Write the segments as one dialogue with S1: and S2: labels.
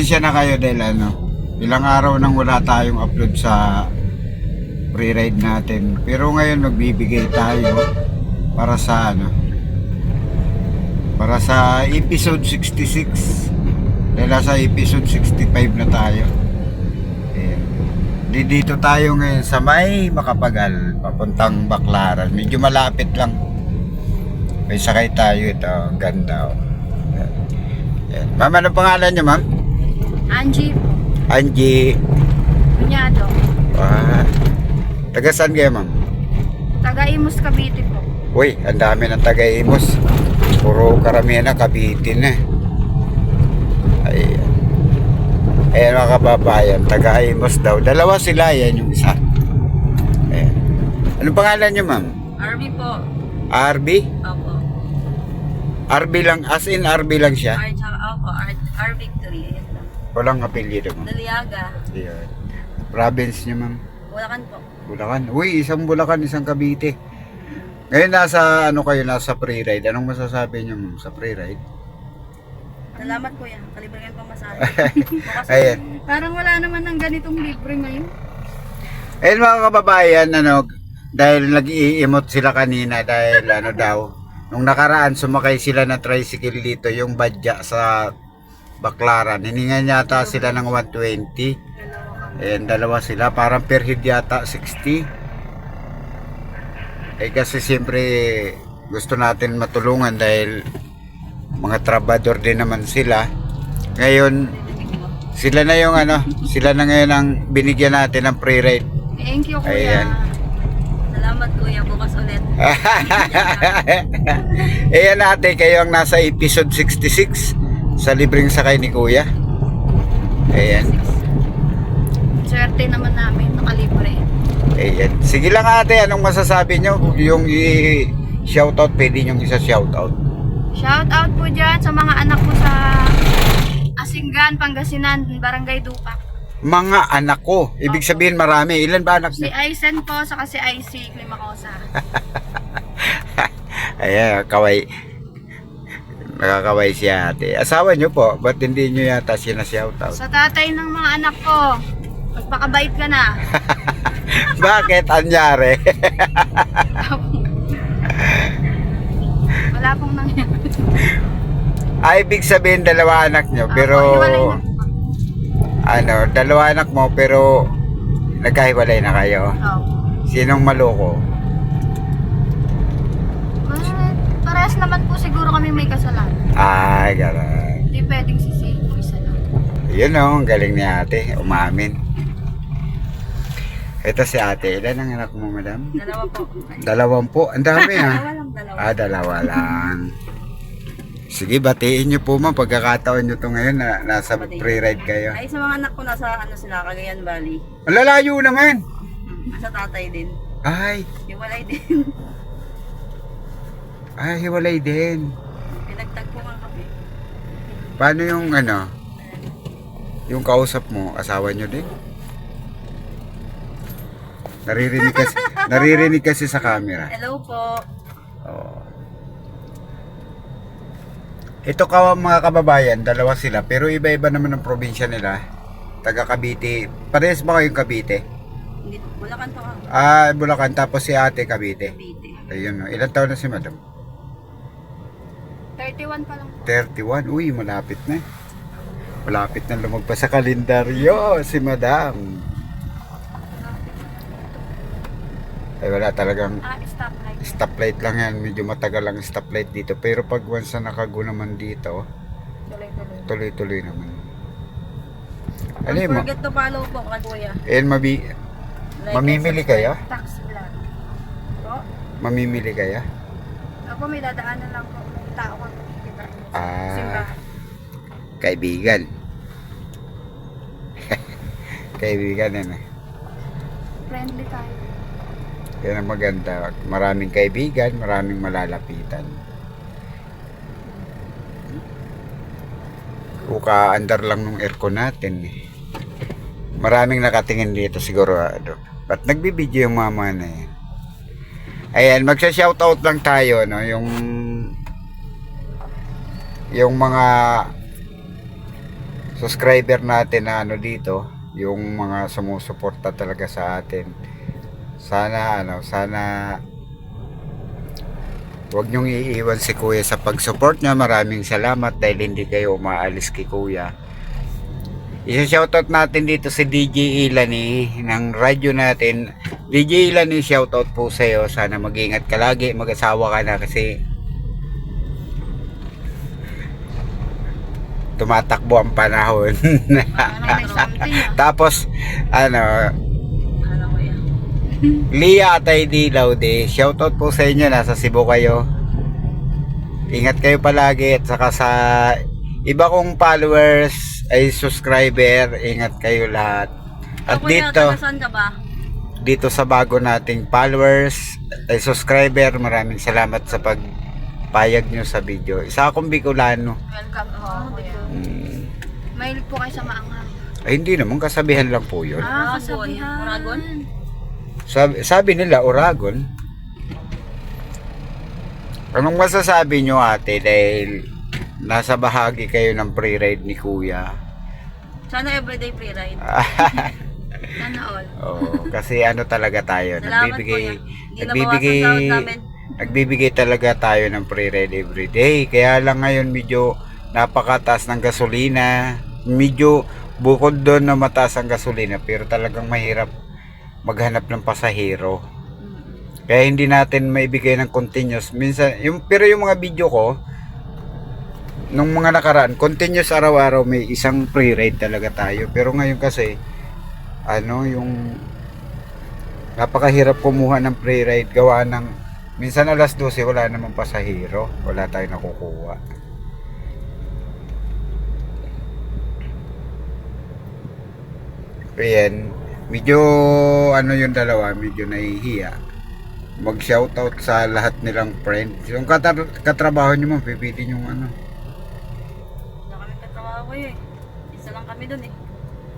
S1: Pasensya na kayo dahil ano, ilang araw nang wala tayong upload sa pre-ride natin. Pero ngayon magbibigay tayo para sa ano, para sa episode 66. Dahil nasa episode 65 na tayo. Ayan. Di dito tayo ngayon sa may Makapagal, papuntang Baclaran. Medyo malapit lang. May sakay tayo ito. Ganda. Oh. Ma'am, anong pangalan niyo, ma'am?
S2: Angie po.
S1: Angie.
S2: Kunyado.
S1: Ah. Taga saan kayo, ma'am?
S2: Taga Imus Cavite po.
S1: Uy, ang dami ng taga-Imos. Puro karamihan na Cavite na. Ayan. Ayan mga kababayan, taga-Imos daw. Dalawa sila, yan yung isa. Ayan. Anong pangalan niyo, ma'am?
S2: RV po.
S1: RB?
S2: Opo.
S1: RB lang, as in RB lang siya.
S2: Opo. R Victory. Ayan.
S1: Walang apelyido, ma'am.
S2: Daliaga.
S1: Ayan. Province niyo, ma'am.
S2: Bulacan po.
S1: Bulacan. Uy, isang Bulacan, isang Cavite. Ngayon nasa ano kayo nasa pre-ride. Anong masasabi niyo ma'am, sa pre-ride?
S2: Salamat kuya. Kalibre pamasahe. Bukas
S1: Ayan.
S2: Parang wala naman ng ganitong libre ngayon.
S1: Ayun mga kababayan, ano, dahil nag-i-emote sila kanina dahil ano daw, nung nakaraan sumakay sila na tricycle dito, yung badya sa Baklaran. Hiningan yata sila ng 120. Ayan, dalawa sila. Parang per head yata 60. Eh kasi siyempre gusto natin matulungan dahil mga trabador din naman sila. Ngayon, sila na yung ano, sila na ngayon ang binigyan natin ng pre-ride.
S2: Thank you kuya.
S1: Ayan.
S2: Salamat kuya. Bukas ulit.
S1: Ayan ate, kayo ang nasa episode 66 sa libreng sakay ni Kuya. Ayan.
S2: Swerte naman namin. Nakalibre.
S1: Ayan. Sige lang ate, anong masasabi nyo? Yung i-shoutout, pwede nyo isa shoutout.
S2: Shout out po dyan sa mga anak ko sa Asinggan, Pangasinan, Barangay Dupak.
S1: Mga anak ko. Ibig sabihin marami. Ilan ba anak
S2: Si
S1: niyo?
S2: Aisen po, saka si IC, Klimakosa.
S1: Ayan, kaway. Nakakaway si ate. Asawa nyo po, ba't hindi nyo yata siya na shoutout?
S2: Sa tatay ng mga anak ko, magpakabait ka na.
S1: Bakit? Anyari?
S2: Wala pong nangyari.
S1: Ay, ibig sabihin dalawa anak pero...
S2: Ako, hiwalay na.
S1: ano, dalawa anak mo pero nagkahiwalay na kayo.
S2: Oh.
S1: Sinong maloko?
S2: Eh, parehas naman po siguro kami may kasalanan.
S1: Ay, gano'n.
S2: Hindi pwedeng sisihin ko isa lang.
S1: Yun o, ang galing ni ate, umamin. Ito si ate, ilan ang anak mo, madam?
S2: Dalawa po.
S1: Dalawampu, ang dami ha.
S2: dalawa.
S1: Ah, dalawa lang. Sige, batiin nyo po ma, pagkakataon nyo to ngayon na nasa pre-ride kayo.
S2: Ay, sa mga anak ko nasa ano sila, Cagayan Valley.
S1: Ang lalayo naman.
S2: Sa tatay din.
S1: Ay,
S2: Hiwalay din.
S1: ay, hiwalay din.
S2: Pinagtagpo nga kami.
S1: Paano yung ano, yung kausap mo, asawa nyo din? Naririnig kasi, naririnig kasi sa camera.
S2: Hello po.
S1: Oo. Ito ka mga kababayan, dalawa sila, pero iba-iba naman ang probinsya nila. Taga Cavite. Parehas ba kayong Cavite?
S2: Hindi, Bulacan po ako.
S1: Ah, Bulacan, tapos si ate Cavite.
S2: Cavite.
S1: Ayun, no. ilan taon na si madam?
S2: 31 pa lang.
S1: 31. Uy, malapit na. Malapit na lumagpas sa kalendaryo si madam. Ay wala talagang
S2: Ah, stoplight.
S1: stoplight lang yan. Medyo matagal ang stoplight dito. Pero pag once na nakago naman dito,
S2: Tuloy-tuloy.
S1: naman. Ano
S2: Don't forget to follow po kuya.
S1: Eh, mabi
S2: Like
S1: Mamimili
S2: and
S1: kayo?
S2: Tax vlog. Po?
S1: mamimili kaya?
S2: Ako may dadaanan lang po. May tao ko.
S1: Ah.
S2: Simbahan.
S1: Kaibigan. Kaibigan ano.
S2: Friendly tayo.
S1: Yan ang maganda. Maraming kaibigan, maraming malalapitan. Uka-andar lang ng aircon natin. eh. Maraming nakatingin dito sigurado. Ba't nagbibideo yung mama na yan? Ayan, magsha-shoutout lang tayo, no? Yung yung mga subscriber natin na ano dito, yung mga sumusuporta talaga sa atin. Sana ano, sana Huwag niyong iiwan si Kuya sa pag-support niya. Maraming salamat dahil hindi kayo umaalis kay Kuya. Isa-shoutout natin dito si DJ Ilani ng radyo natin. DJ Ilani, shoutout po sa iyo. Sana mag-ingat ka lagi. Mag-asawa ka na kasi tumatakbo ang panahon.
S2: Ah.
S1: Tapos, ano? Lia Atay Dilaw de, shoutout po sa inyo, nasa Cebu kayo. Ingat kayo palagi at saka sa iba kong followers ay subscriber, ingat kayo lahat. At dito, dito sa bago nating followers ay subscriber, maraming salamat sa pagpayag nyo sa video. Isa akong Bicolano.
S2: Welcome po. kuya.
S1: Hmm.
S2: Mahilig po kayo sa maanghang.
S1: Ay hindi naman, kasabihan lang po yun.
S2: Ah,
S3: Oragon.
S2: kasabihan.
S3: Oragon?
S1: Sabi, sabi nila, Oragon. Anong masasabi nyo ate dahil nasa bahagi kayo ng pre-ride ni Kuya?
S3: Sana everyday free ride.
S2: Sana all.
S1: Oo, kasi ano talaga tayo,
S3: Salamat
S1: nagbibigay, nagbibigay,
S3: namin.
S1: Nagbibigay talaga tayo ng pre-ride everyday. Kaya lang ngayon medyo napakataas ng gasolina. Medyo bukod doon na mataas ang gasolina, pero talagang mahirap maghanap ng pasahero. Kaya hindi natin maibigay ng continuous. Minsan, yung, pero yung mga video ko, nung mga nakaraan, continuous araw-araw may isang pre-ride talaga tayo. Pero ngayon kasi, ano, yung napakahirap kumuha ng pre-ride gawa ng minsan alas 12 wala namang pasahero wala tayong nakukuha Ayan, medyo ano yung dalawa, medyo nahihiya. Mag shoutout sa lahat nilang friends. Yung katar- katrabaho nyo mo, pipitin yung ano.
S3: Wala kami katawa ko eh. Isa lang kami dun eh.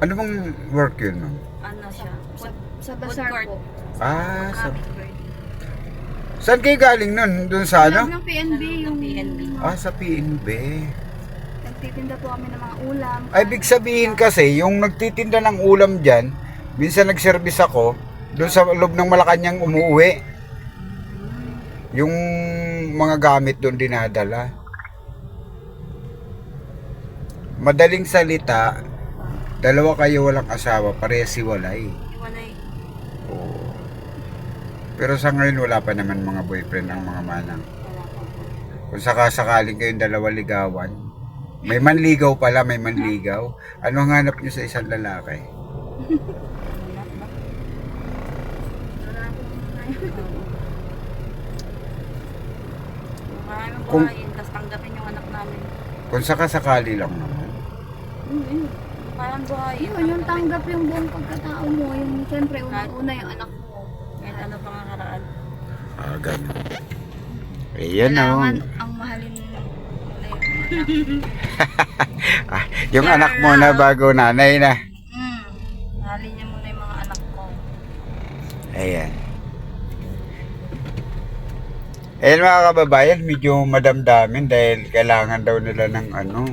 S1: Ano bang work yun? ma'am?
S3: Ano siya?
S2: Sa,
S3: Food,
S2: sa
S3: Food
S2: bazaar
S3: court.
S2: po.
S1: Ah, sa,
S3: Hummingbird.
S1: Saan kayo galing nun? Doon sa ano?
S2: ng PNB yung
S3: PNB.
S1: Ah, sa PNB.
S2: nagtitinda po kami ng mga ulam.
S1: Ay, big sabihin kasi, yung nagtitinda ng ulam dyan, minsan nag-service ako, doon sa loob ng Malacanang umuwi. Yung mga gamit doon dinadala. Madaling salita, dalawa kayo walang asawa, parehas siwalay.
S3: Iwalay.
S1: Pero sa ngayon wala pa naman mga boyfriend ang mga manang. Kung sakasakaling kayong dalawa ligawan, may manligaw pala, may manligaw. Ano ang hanap nyo sa isang lalaki?
S3: Maraming
S1: Kung-
S3: buhayin, tapos tanggapin yung anak namin.
S1: Kung sakasakali lang naman.
S2: Yun,
S3: Parang buhayin.
S2: yun, yung tanggap yung buong pagkatao mo. Yung siyempre, una-una yung anak mo.
S3: Kahit ano pang nakaraan.
S1: Ganun. Ayan o.
S2: Kailangan ang mahalin yung.
S1: Ah, yung anak mo na bago nanay na.
S2: Mm. Mahalin niya muna yung mga anak ko.
S1: Ayan. Ayan mga kababayan, medyo madamdamin dahil kailangan daw nila ng ano,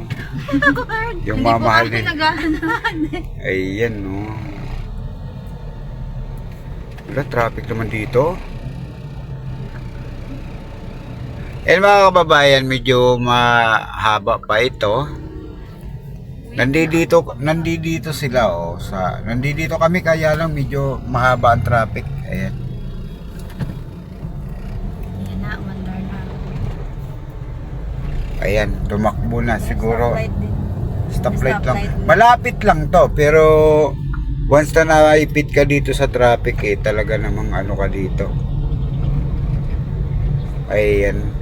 S1: yung mamahal
S2: naghahanap.
S1: Ayan no. Wala, traffic naman dito. Ayan mga kababayan, medyo mahaba pa ito. Nandito, nandito sila oh, sa nandito kami kaya lang medyo mahaba ang traffic. Ayan. Ayan, tumakbo na siguro.
S3: Stoplight
S1: lang. Malapit lang to, pero once na naipit ka dito sa traffic eh, talaga namang ano ka dito. Ayan.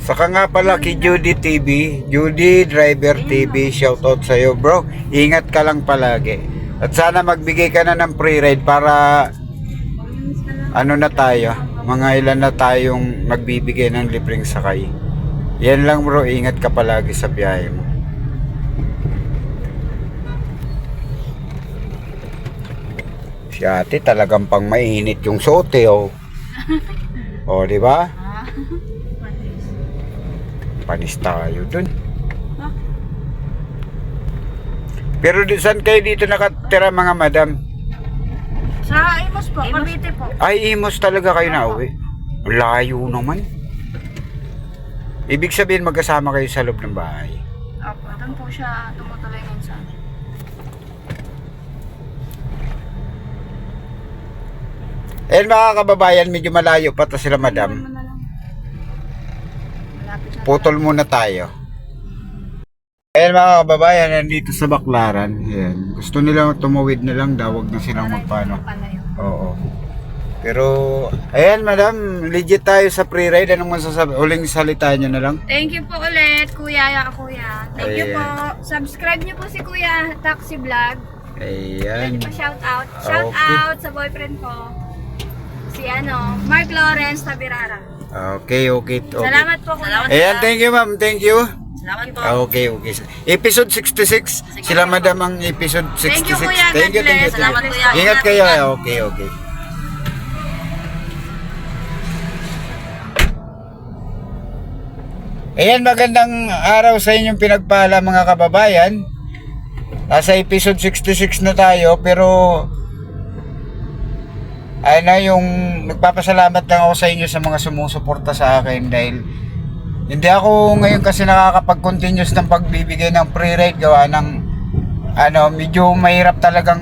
S1: Saka nga pala kay Judy TV, Judy Driver TV, shoutout sa'yo bro. Ingat ka lang palagi. At sana magbigay ka na ng free ride para ano na tayo, mga ilan na tayong nagbibigay ng libreng sakay. Yan lang bro, ingat ka palagi sa biyahe mo. Si ate talagang pang mainit yung sote, oh. oh, di ba? Panis tayo dun.
S3: Ah.
S1: Pero di, saan kayo dito nakatira mga madam?
S2: Sa Imos po,
S3: Imos.
S2: Cavite po.
S1: Ay, imos talaga kayo na uwi. Layo naman. Ibig sabihin magkasama kayo sa loob ng bahay.
S2: Opo, doon po siya tumutuloy ngayon sa amin.
S1: Eh mga kababayan, medyo malayo pa to sila madam.
S2: Ano na lang. Malapit na.
S1: Putol muna tayo. Ayan mga kababayan, nandito sa Baklaran. Ayan. Gusto nila tumawid na lang daw, wag na silang magpano. Oo. Pero, ayan madam, legit tayo sa pre-ride. Anong masasabi? Uling salita nyo na lang.
S2: Thank you po ulit, Kuya, ya, Kuya. Thank you po. Subscribe niyo po si Kuya Taxi Vlog.
S1: Ayan.
S2: Pwede pa shout out. Shout
S1: Okay.
S2: out sa boyfriend ko. Si ano, Mark Lawrence Tabirara.
S1: Okay, okay. okay.
S2: Salamat po.
S3: Salamat.
S1: Ayan, thank you ma'am. Thank you.
S3: Salamat po.
S1: Ah, Okay, okay. Episode 66. Sila madam ang episode 66.
S2: Thank you, Kuya.
S1: Thank you, thank you.
S3: Salamat,
S1: thank you.
S3: Kuya.
S1: Ingat kayo. Okay, okay. Ayan, magandang araw sa inyong pinagpala mga kababayan. Nasa episode 66 na tayo pero ay na yung nagpapasalamat lang ako sa inyo sa mga sumusuporta sa akin dahil hindi ako ngayon kasi nakakapag-continuous ng pagbibigay ng pre-ride gawa ng ano, medyo mahirap talagang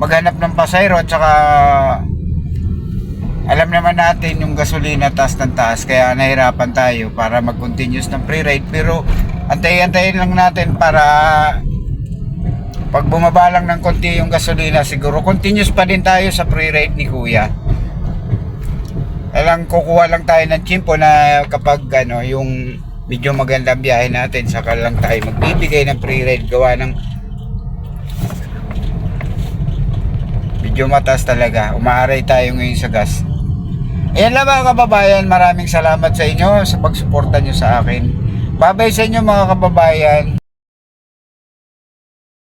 S1: maghanap ng pasayro at saka alam naman natin yung gasolina taas ng taas kaya nahirapan tayo para mag-continuous ng pre-ride pero antay-antayin lang natin para pag bumaba lang ng konti yung gasolina siguro continuous pa din tayo sa pre-ride ni kuya alang kukuha lang tayo ng chimpo na kapag ano yung medyo magandang biyahe natin saka lang tayo magbibigay ng pre-ride gawa ng medyo mataas talaga umaaray tayo ngayon sa gas Ayan lang mga kababayan, maraming salamat sa inyo sa pagsuporta nyo sa akin. Babay sa inyo mga kababayan.